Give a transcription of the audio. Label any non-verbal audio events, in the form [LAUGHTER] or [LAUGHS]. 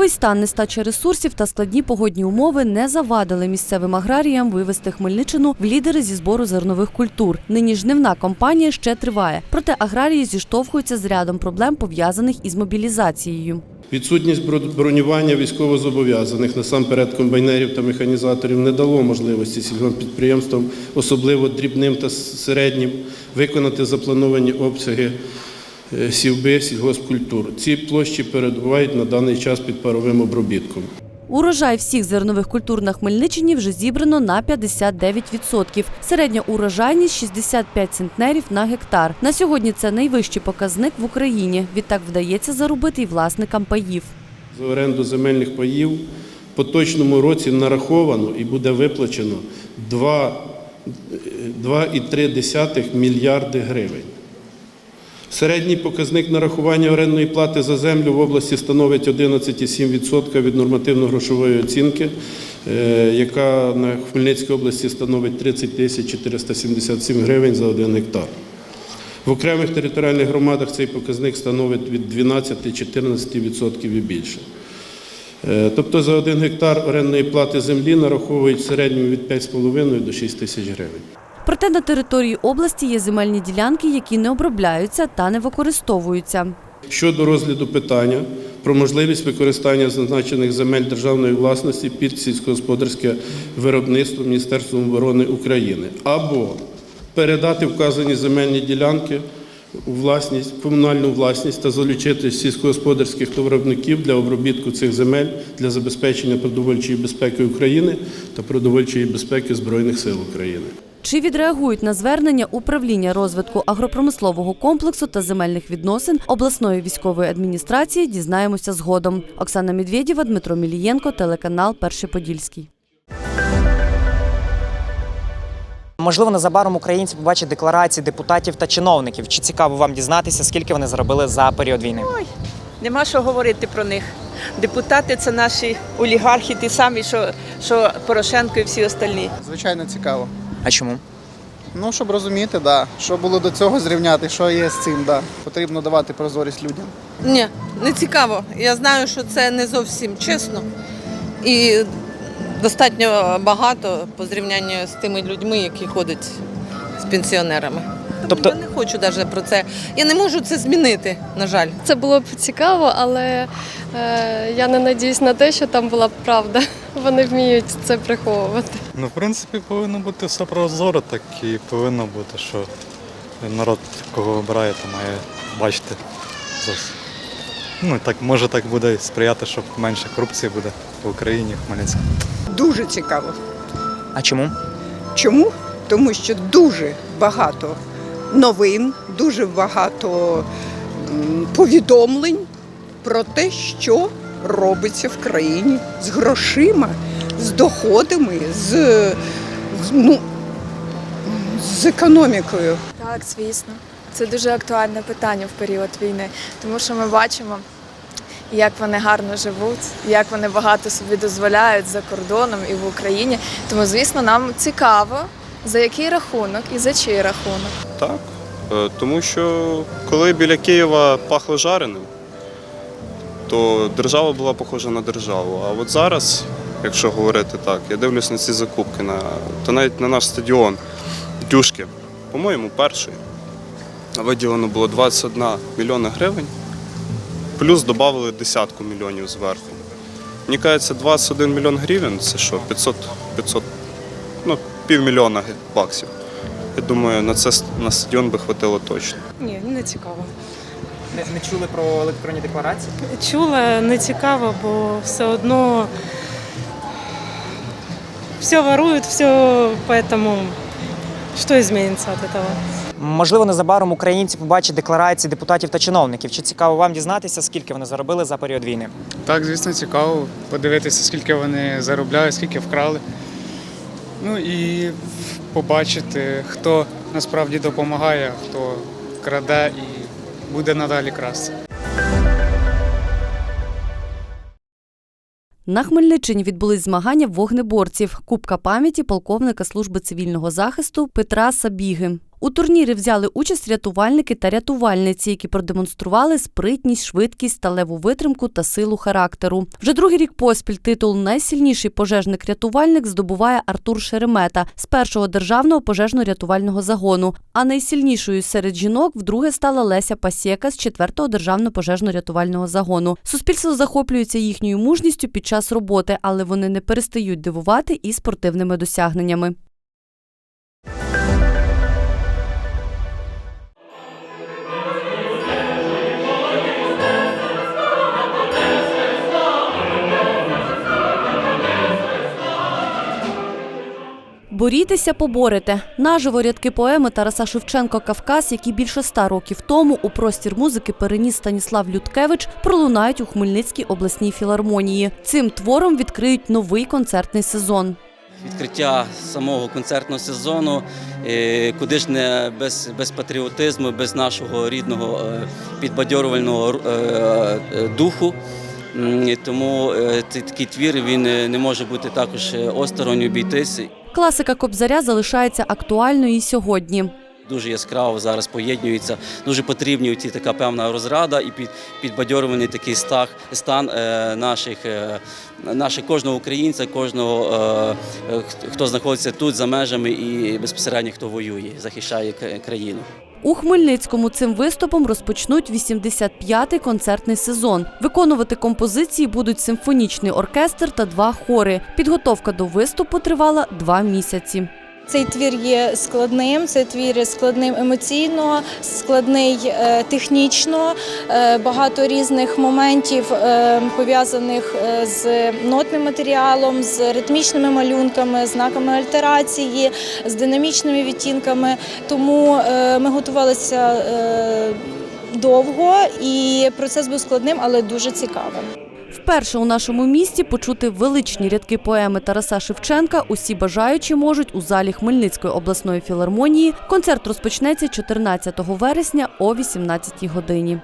Військовий стан, нестача ресурсів та складні погодні умови не завадили місцевим аграріям вивести Хмельниччину в лідери зі збору зернових культур. Нині жнивна кампанія ще триває. Проте аграрії зіштовхуються з рядом проблем пов'язаних із мобілізацією. Відсутність бро- бронювання військовозобов'язаних, насамперед комбайнерів та механізаторів, не дало можливості сільгоспідприємствам, особливо дрібним та середнім, виконати заплановані обсяги сівби сільгоспкультур. Ці площі перебувають на даний час під паровим обробітком. Урожай всіх зернових культур на Хмельниччині вже зібрано на 59%. Середня урожайність 65 центнерів на гектар. На сьогодні це найвищий показник в Україні. Відтак вдається заробити й власникам паїв. За оренду земельних паїв поточному році нараховано і буде виплачено 2 2,3 мільярди гривень. Середній показник нарахування орендної плати за землю в області становить 11,7% від нормативно-грошової оцінки, е, яка на Хмельницькій області становить 30 тисяч 477 гривень за один гектар. В окремих територіальних громадах цей показник становить від 12-14% і більше. Е, Тобто за один гектар орендної плати землі нараховують в середньому від 5,5 до 6 тисяч гривень. Проте на території області є земельні ділянки, які не обробляються та не використовуються. Щодо розгляду питання про можливість використання зазначених земель державної власності під сільськогосподарське виробництво Міністерством оборони України або передати вказані земельні ділянки у власність, комунальну власність та залучити сільськогосподарських товаровиробників для обробітку цих земель для забезпечення продовольчої безпеки України та продовольчої безпеки Збройних сил України. Чи відреагують на звернення управління розвитку агропромислового комплексу та земельних відносин обласної військової адміністрації? Дізнаємося згодом. Оксана Медведєва, Дмитро Мілієнко, телеканал Перший Подільський. Можливо, незабаром українці побачать декларації депутатів та чиновників. Чи цікаво вам дізнатися, скільки вони заробили за період війни? Нема що говорити про них. Депутати це наші олігархи, ті самі, що, що Порошенко і всі остальні. Звичайно, цікаво. А чому? Ну, щоб розуміти, да, що було до цього зрівняти, що є з цим, да. потрібно давати прозорість людям. Ні, не цікаво. Я знаю, що це не зовсім чесно і достатньо багато по зрівнянню з тими людьми, які ходять з пенсіонерами. Тому Тобто- я не хочу навіть про це. Я не можу це змінити, на жаль. Це було б цікаво, але е, я не надіюсь на те, що там була б правда. [LAUGHS] Вони вміють це приховувати. Ну, в принципі, повинно бути все прозоро, так і повинно бути, що народ, кого обирає, то має бачити. Ну, так, може так буде сприяти, щоб менше корупції буде в Україні, в Хмельницькому. Дуже цікаво. А чому? Чому? Тому що дуже багато новин, дуже багато повідомлень про те, що робиться в країні з грошима, з доходами, з, ну, з економікою. Так, звісно. Це дуже актуальне питання в період війни, тому що ми бачимо, як вони гарно живуть, як вони багато собі дозволяють за кордоном і в Україні. Тому, звісно, нам цікаво, за який рахунок і за чий рахунок. Так, е, тому що коли біля Києва пахло жареним, то держава була похожа на державу. А от зараз, якщо говорити так, я дивлюсь на ці закупки, на, то навіть на наш стадіон Дюшки, по-моєму, перший. Виділено було 21 мільйона гривень, плюс додали десятку мільйонів зверху. Мені кажеться, 21 мільйон гривень це що, 500, 500 ну, півмільйона баксів. Я думаю, на це на стадіон би хватило точно. Ні, не цікаво. Не, не чули про електронні декларації? Чула, не цікаво, бо все одно все ворують, все, поэтому що зміниться від цього? Можливо, незабаром українці побачать декларації депутатів та чиновників. Чи цікаво вам дізнатися, скільки вони заробили за період війни? Так, звісно, цікаво подивитися, скільки вони заробляють, скільки вкрали. Ну і побачити, хто насправді допомагає, хто краде і буде надалі красти. На Хмельниччині відбулись змагання вогнеборців Кубка пам'яті полковника служби цивільного захисту Петра Сабіги. У турнірі взяли участь рятувальники та рятувальниці, які продемонстрували спритність, швидкість, сталеву витримку та силу характеру. Вже другий рік поспіль титул Найсильніший пожежник-рятувальник здобуває Артур Шеремета з першого державного пожежно-рятувального загону. А найсильнішою серед жінок вдруге стала Леся Пасєка з четвертого державного пожежно-рятувального загону. Суспільство захоплюється їхньою мужністю під час роботи, але вони не перестають дивувати і спортивними досягненнями. Борітеся, поборете. Наживо рядки поеми Тараса Шевченко Кавказ, які більше ста років тому у простір музики переніс Станіслав Людкевич, пролунають у Хмельницькій обласній філармонії. Цим твором відкриють новий концертний сезон. відкриття самого концертного сезону, е, куди ж не без, без патріотизму, без нашого рідного е, підбадьорювального е, духу. Тому цей такий твір він не може бути також осторонь обійтись. Класика Кобзаря залишається актуальною і сьогодні. Дуже яскраво зараз поєднюється, Дуже потрібні така певна розрада і під, підбадьорюваний такий стах, стан е, наших, е, наших кожного українця, кожного е, е, хто знаходиться тут за межами і безпосередньо хто воює, захищає країну. У Хмельницькому цим виступом розпочнуть 85-й концертний сезон. Виконувати композиції будуть симфонічний оркестр та два хори. Підготовка до виступу тривала два місяці. Цей твір є складним, цей твір є складним емоційно, складний е, технічно, е, багато різних моментів е, пов'язаних з нотним матеріалом, з ритмічними малюнками, знаками альтерації, з динамічними відтінками. Тому ми готувалися довго і процес був складним, але дуже цікавим. Вперше у нашому місті почути величні рядки поеми Тараса Шевченка усі бажаючі можуть у залі Хмельницької обласної філармонії. Концерт розпочнеться 14 вересня о 18 годині.